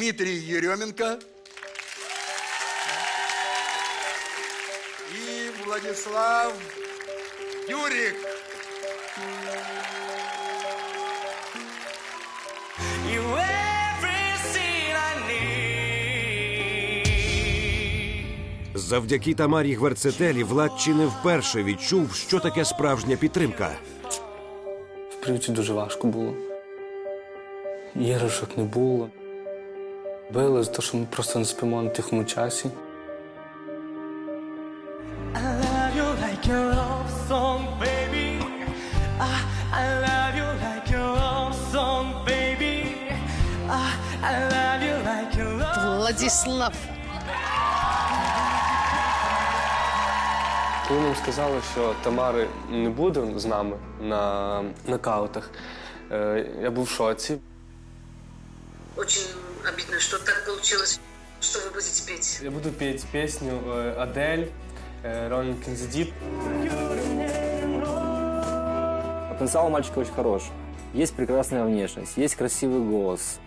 Дмитрий Еременко и Владислав Юрик. Завдяки Тамарі Гверцетелі Влад чи не вперше відчув, що таке справжня підтримка. В приюті дуже важко було. Іграшок не було. Били за те, що ми просто не спимо на тихому часі. Ah. Ah. Владислав. Коли нам сказали, що Тамари не буде з нами на нокаутах, е, я був в шоці. Очень обидно, что так получилось. Что вы будете петь? Я буду петь пісню е, Адель, е, Ронін Кінзедіп. Потенциал у мальчика очень хорош. Есть прекрасная внешность, есть красивый голос,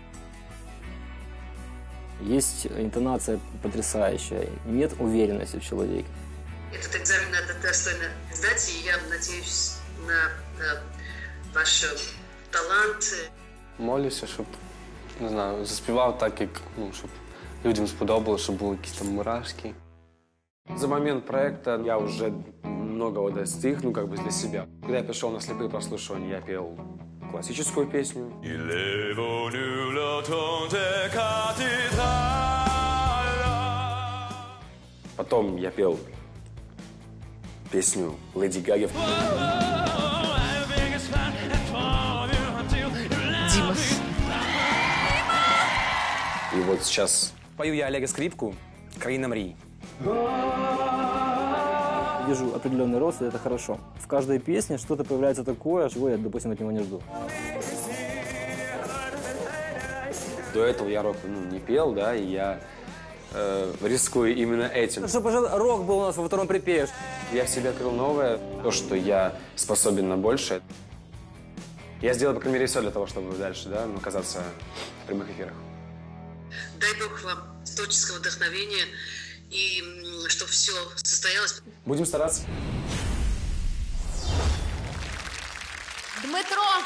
есть интонация потрясающая, нет уверенности в человеке. Этот экзамен надо достойно сдать, и я надеюсь на, на ваш э, талант. Молюся, щоб не знаю, заспівав так, як ну, щоб людям сподобалось, щоб були якісь там мурашки. За момент проекта я уже многого достиг, ну, как бы для себя. Когда я пришел на слепые прослушивания, я пел классическую песню. Потом я пел песню Леди Гаги. Вот сейчас пою я Олега Скрипку «Краина мрий». Вижу определенный рост, и это хорошо. В каждой песне что-то появляется такое, чего я, допустим, от него не жду. До этого я рок ну, не пел, да, и я э, рискую именно этим. Чтобы же рок был у нас во втором припеве. Я в себе открыл новое, то, что я способен на большее. Я сделал, по крайней мере, все для того, чтобы дальше, да, ну, оказаться в прямых эфирах. Дай Бог вам творческого вдохновения и чтобы все состоялось. Будем стараться. Дмитро.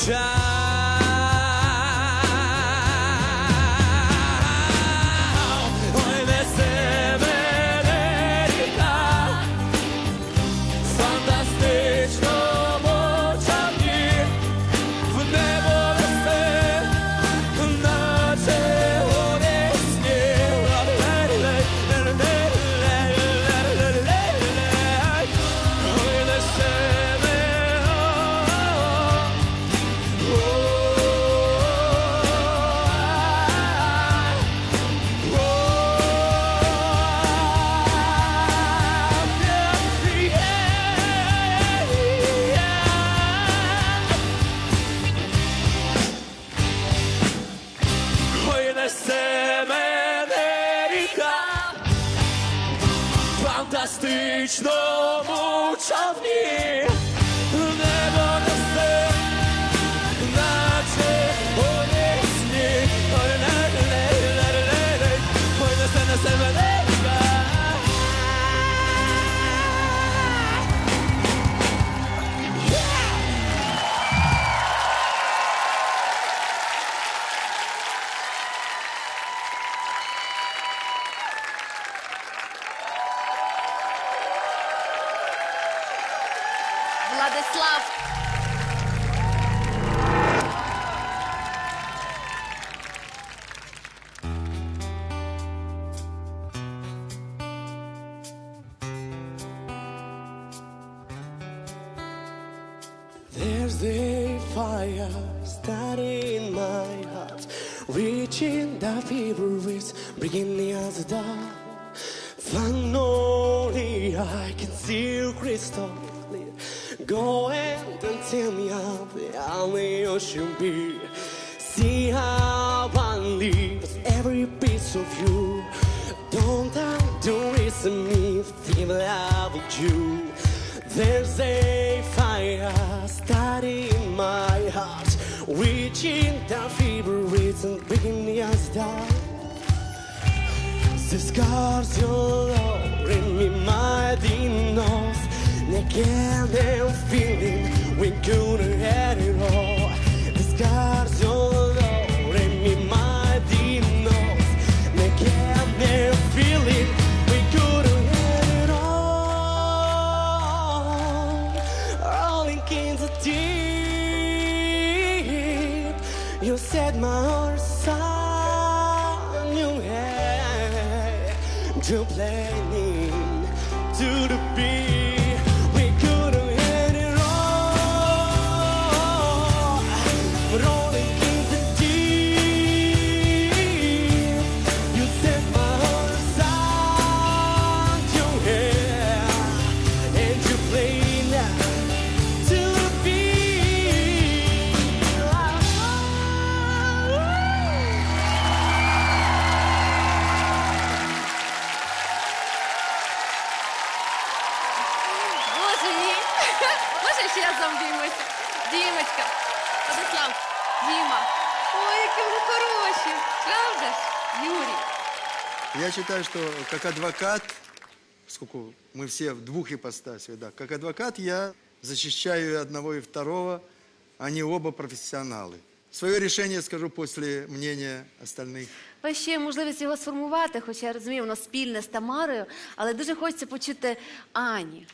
shine. Несе мене ріка фантастичному човні. There's a fire starting in my heart, reaching the fever is bringing me the dark. Finally, I can see you crystal clear. Go ahead and tell me how the only should be. See how I live every piece of you. Don't underestimate me, feel love with you. There's a And byggen jag stark The scars your in me my dinos Näcken den feeling? We couldn't have it all? The scars your in me my dinos Näcken den feeling we couldn't it all? Rolling in the deep. You said my to play. Боже мій. Може, ще я обіймуся? Дімочка. Владислав, Діма. Ой, які ви хороші. Правда ж? Юрій. Я считаю, что как адвокат, поскольку мы все в двух ипостасях, да, как адвокат я защищаю и одного, и второго, они оба профессионалы. Свое решение скажу после мнения остальных. У вас ще є можливість його сформувати, хоча я розумію, воно спільне з Тамарою, але дуже хочеться почути Ані.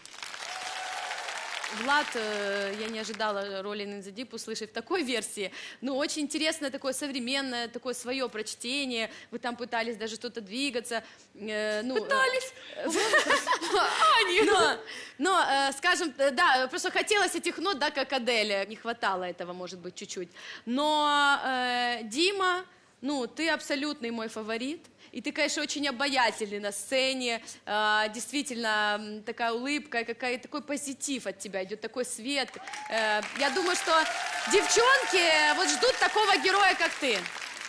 Влад, э, я не ожидала роли Deep услышать в такой версии. Ну, очень интересное такое современное, такое свое прочтение. Вы там пытались даже что-то двигаться. э, ну, пытались? Ани! Но, но, э, скажем, э, да, просто хотелось этих нот, да, как Адель. Не хватало этого, может быть, чуть-чуть. Но э, Дима, ну, ты абсолютный мой фаворит. И ты, конечно, очень обаятельный на сцене. А, действительно, м, такая улыбка, какая, такой позитив от тебя идет, такой свет. Э, я думаю, что девчонки вот ждут такого героя, как ты.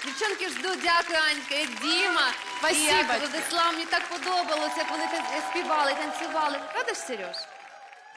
Дівчонки ждуть, дякую, Анька, і Діма. Спасибо. І як Владислав, мені так подобалося, як вони тан- співали, танцювали. Правда ж, Сереж?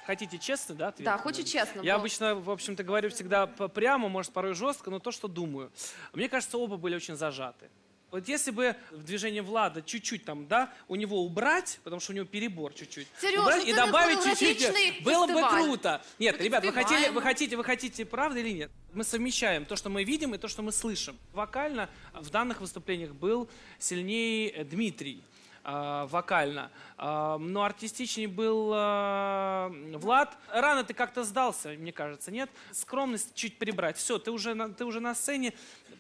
Хотите честно, да? ответ? Да, хочу честно. Я обычно, в общем-то, говорю всегда прямо, может, порой жестко, но то, что думаю. Мне кажется, оба были очень зажаты. Вот если бы в движении Влада чуть-чуть там, да, у него убрать, потому что у него перебор чуть-чуть, Серёж, убрать ну и добавить чуть-чуть, хореографичный было бы круто. Нет, Мы ребят, вы хотели, вы хотите, вы хотите, правда или нет? Мы совмещаем то, что мы видим, и то, что мы слышим. Вокально в данных выступлениях был сильнее э, Дмитрий э, вокально. Э, но артистичнее был э, Влад. Рано ты как-то сдался, мне кажется, нет? Скромность чуть прибрать. Все, ты уже на, ты уже на сцене,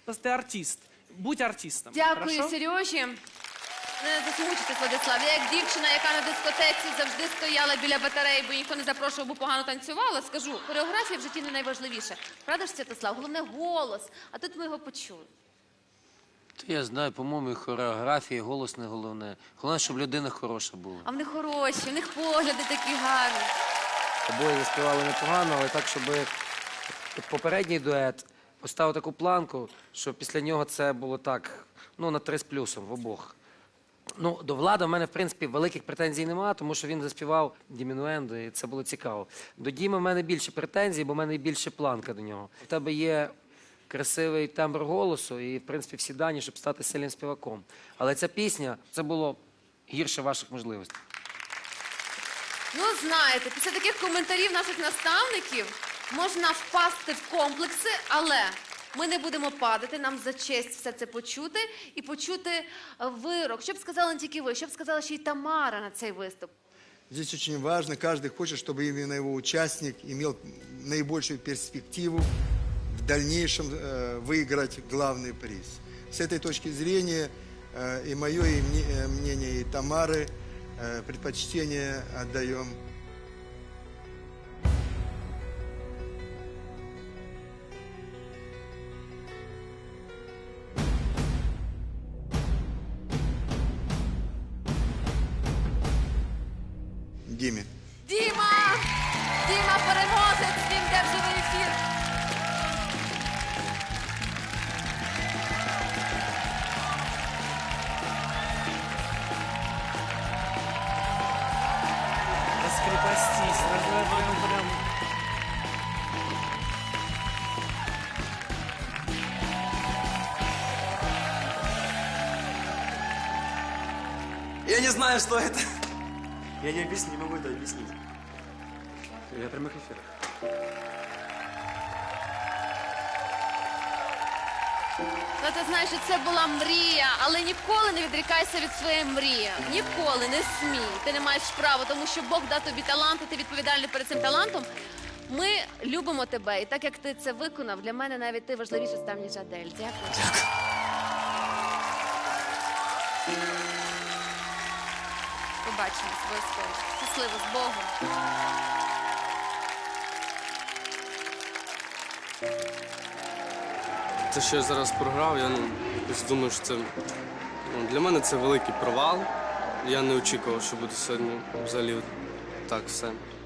просто ты артист. Будь артистом. Дякую, хорошо? Сережі. Не засмучитесь, Владислав. Я як дівчина, яка на дискотеці завжди стояла біля батареї, бо ніхто не запрошував, бо погано танцювала, скажу, хореографія в житті не найважливіше. Правда ж, Святослав? Головне голос. А тут ми його почули. Та я знаю, по-моєму, і хореографія, голос не головне. Головне, щоб людина хороша була. А в них хороші, в них погляди такі гарні. Обоє заспівали непогано, але так, щоб попередній дует поставив таку планку, що після нього це було так, ну, на три з плюсом в обох. Ну, до Влада в мене, в принципі, великих претензій немає, тому що він заспівав дімінуенду, і це було цікаво. До Діми в мене більше претензій, бо в мене більше планка до нього. У тебе є красивий тембр голосу і, в принципі, всі дані, щоб стати сильним співаком. Але ця пісня це було гірше ваших можливостей. Ну, знаєте, після таких коментарів наших наставників можна впасти в комплекси, але ми не будемо падати, нам за честь все це почути і почути вирок. Що б сказали не тільки ви, що б сказала ще й Тамара на цей виступ? Здесь очень важно, каждый хочет, чтобы именно его участник имел наибольшую перспективу дальнейшем э, выиграть главный приз. С этой точки зрения э, и мое и мне- э, мнение, и Тамары э, предпочтение отдаем Раскрепостись, прям, прям, прям. Я не знаю, что это. Я не объясню, не могу это объяснить. Я прямых эфирах. Ну, ти знаєш, що це була мрія, але ніколи не відрікайся від своєї мрії. Ніколи не смій. Ти не маєш права, тому що Бог дав тобі талант, і ти відповідальний перед цим талантом. Ми любимо тебе, і так як ти це виконав, для мене навіть ти важливіше став, ніж Адель. Дякую. Побачимось обов'язково. Щасливо з Богом. Те, що я зараз програв, я ну, якось думаю, що це ну, для мене це великий провал. Я не очікував, що буде сьогодні взагалі так все.